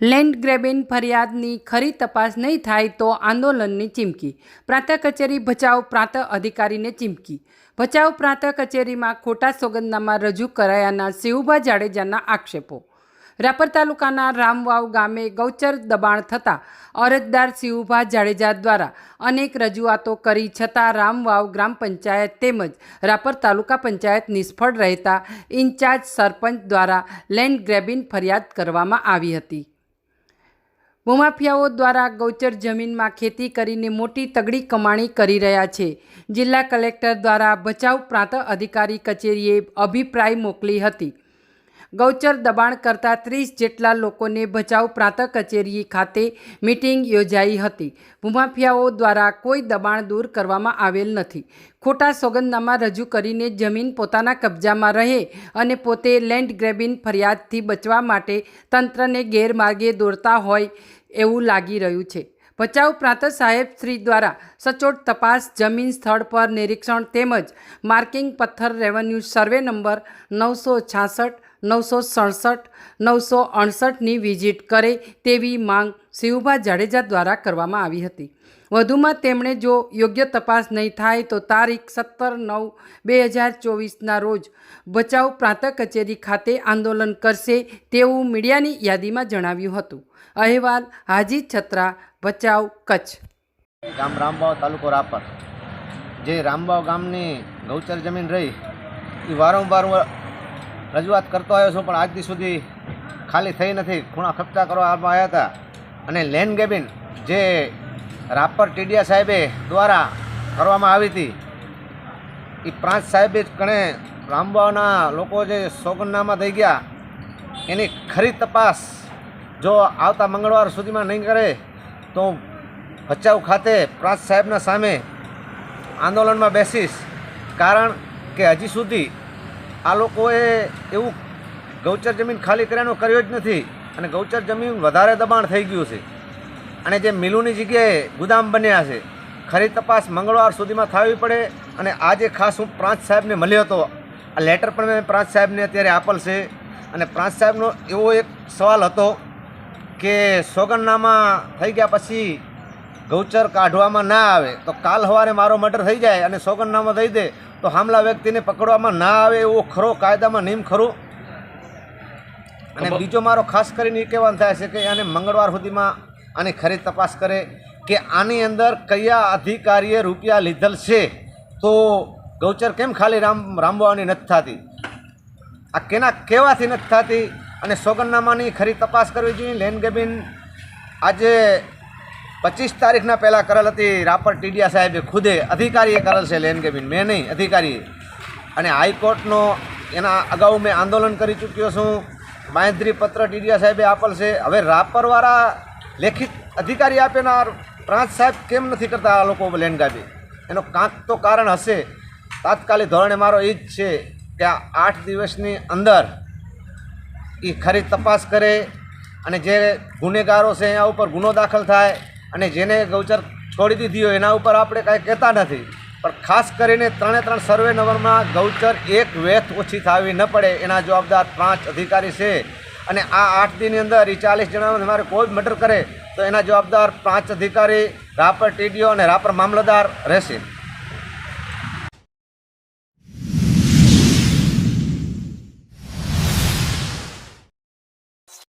Land grabbing ફરિયાદની ખરી તપાસ નહીં થાય તો આંદોલનની ચીમકી. પ્રાંત કચેરી ભચાઉ પ્રાંત અધિકારીને ચીમકી. ભચાઉ પ્રાંત કચેરીમાં ખોટા સોગંદનામા રજૂ કરાયાના શિવભા જાડેજાના આક્ષેપો. રાપર તાલુકાના રામવાવ ગામે ગૌચર દબાણ થતાં અરજદાર શિવભા જાડેજા દ્વારા અનેક રજૂઆતો કરી છતાં રામવાવ ગ્રામ પંચાયત તેમજ રાપર તાલુકા પંચાયત નિષ્ફળ રહેતા ઇન્ચાર્જ સરપંચ દ્વારા લેન્ડ ગ્રેબિંગ ફરિયાદ કરવામાં આવી હતી. ભૂમાફિયાઓ દ્વારા ગૌચર જમીનમાં ખેતી કરીને મોટી તગડી કમાણી કરી રહ્યા છે. જિલ્લા કલેક્ટર દ્વારા ભચાઉ પ્રાંત અધિકારી કચેરીએ અભિપ્રાય મોકલી હતી. ગૌચર દબાણ કરતા ત્રીસ જેટલા લોકોને ભચાઉ પ્રાંત કચેરી ખાતે મિટિંગ યોજાઈ હતી. ભૂમાફિયાઓ દ્વારા કોઈ દબાણ દૂર કરવામાં આવેલ નથી. ખોટા સોગંદનામા રજૂ કરીને જમીન પોતાના કબજામાં રહે અને પોતે લેન્ડ ગ્રેબિંગ ફરિયાદથી બચવા માટે તંત્રને ગેરમાર્ગે દોરતા હોય એવું લાગી રહ્યું છે. ભચાઉ પ્રાંત સાહેબ શ્રી દ્વારા સચોટ તપાસ જમીન સ્થળ પર નિરીક્ષણ તેમજ માર્કિંગ પથ્થર રેવન્યુ સર્વે નંબર નવસો છાસઠ નવસો સડસઠ, નવસો અડસઠની વિઝિટ કરે તેવી માંગ શિવભા જાડેજા દ્વારા કરવામાં આવી હતી. વધુમાં તેમણે જો યોગ્ય તપાસ નહીં થાય તો તારીખ સત્તર નવ, બે હજાર ચોવીસના રોજ ભચાઉ પ્રાંત કચેરી ખાતે આંદોલન કરશે તેવું મીડિયાની યાદીમાં જણાવ્યું હતું. અહેવાલ, હાજી છત્રા, ભચાઉ કચ્છ. ગામ રામબાવ તાલુકો રાપર. જે રામબાવ ગામની ગૌચર જમીન રહી એ વારંવાર રજૂઆત કરતો આવ્યો છું, પણ આજથી સુધી ખાલી થઈ નથી. ખૂણા ખપતા કરવામાં આવ્યા હતા. અને લેન્ડ ગેબિન જે રાપર ટીડિયા સાહેબે દ્વારા કરવામાં આવી હતી એ પ્રાંત સાહેબે જ કણે લાંબાના લોકો જે સોગંદનામા થઈ ગયા, એની ખરી તપાસ જો આવતા મંગળવાર સુધીમાં નહીં કરે, તો ભચાઉ ખાતે પ્રાંત સાહેબના સામે આંદોલનમાં બેસીશ. કારણ કે હજી સુધી આ લોકોએ એવું ગૌચર જમીન ખાલી કર્યાનો કર્યો જ નથી અને ગૌચર જમીન વધારે દબાણ થઈ ગયું છે. અને જે મિલોની જગ્યાએ ગુદામ બન્યા છે, ખરી તપાસ મંગળવાર સુધીમાં થવી પડે અને આજે ખાસ હું પ્રાંત સાહેબને મળ્યો હતો. આ લેટર પણ મેં પ્રાંત સાહેબને અત્યારે આપેલ છે. અને પ્રાંત સાહેબનો એવો એક સવાલ હતો કે સોગંદનામા થઈ ગયા પછી ગૌચર કાઢવામાં ના આવે, તો કાલ સવારે મારો મર્ડર થઈ જાય અને સોગંદનામા થઈ દે તો હામલા વ્યક્તિને પકડવામાં ના આવે એવો ખરો કાયદામાં નિયમ ખરો? અને બીજો મારો ખાસ કરીને એ કહેવાનું થાય છે કે આને મંગળવાર સુધીમાં આની ખરી તપાસ કરે કે આની અંદર કયા અધિકારીએ રૂપિયા લીધેલ છે? તો ગૌચર કેમ ખાલી રામ રામવાની નથી થતી? આ કેના કહેવાથી નથી થતી? અને સોગંદનામાની ખરી તપાસ કરવી જોઈએ? લેન ગેબિન આજે પચીસ તારીખના પહેલાં કરેલ હતી. રાપર ટીડિયા સાહેબે ખુદે અધિકારીએ કરેલ છે લેન કેબિન મેં નહીં, અધિકારીએ. અને હાઈકોર્ટનો એના અગાઉ મેં આંદોલન કરી ચૂક્યો છું. માહિતી પત્ર ટીડિયા સાહેબે આપેલ છે. હવે રાપરવાળા લેખિત અધિકારી આપેનાર પ્રાંત સાહેબ કેમ નથી કરતા આ લોકો લેન ગાબી? એનો કાંક તો કારણ હશે. તાત્કાલિક ધોરણે મારો એ જ છે કે આ આઠ દિવસની અંદર એ ખરી તપાસ કરે અને જે ગુનેગારો છે એના ઉપર ગુનો દાખલ થાય અને જેને ગૌચર છોડી દીધી હોય એના ઉપર આપણે કાંઈ કહેતા નથી. પણ ખાસ કરીને ત્રણે ત્રણ સર્વે નંબરમાં ગૌચર એક વેથ ઓછી થવી ન પડે એના જવાબદાર પાંચ અધિકારી છે. અને આ આઠ દિનની અંદર એ ચાલીસ જણામાં મારે કોઈ મર્ડર કરે તો એના જવાબદાર પાંચ અધિકારી રાપર ટીડીઓ અને રાપર મામલતદાર રહેશે.